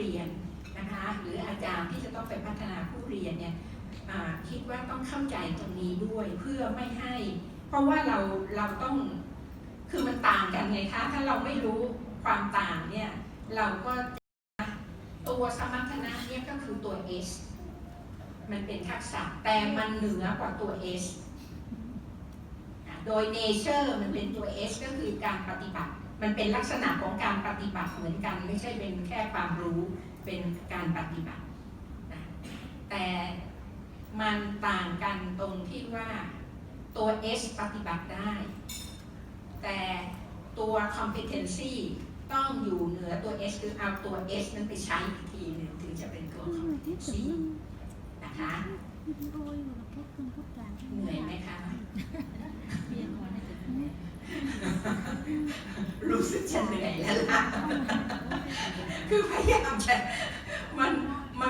เรียนนะคะหรืออาจารย์ที่จะต้องไปพัฒนาผู้เรียนเนี่ยคิดว่าต้องเข้าใจตรงนี้ด้วยเพื่อไม่ให้ เพราะว่าเราเราต้องคือมันต่างกันไงคะถ้าเราไม่รู้ความต่างเนี่ยเราก็ตัวสมรรถนะเนี่ยก็คือตัว S มันเป็นทักษะแต่มันเหนือกว่าตัว S อะ โดย nature มันเป็นตัว S ก็คือการปฏิบัติ มันเป็นลักษณะของการปฏิบัติเหมือนกัน ไม่ใช่เป็นแค่ความรู้เป็นการปฏิบัตินะแต่มันต่างกันตรงที่ว่าตัว S ปฏิบัติได้ แต่ตัว competency ต้องอยู่เหนือตัว S คือเอาตัว S นั้นไปใช้อีกทีหนึ่งถึงจะเป็นตัว competency นะคะ เหนื่อยไหมคะ รู้สึกจะเหนื่อยแล้วล่ะคือพยายามจะมัน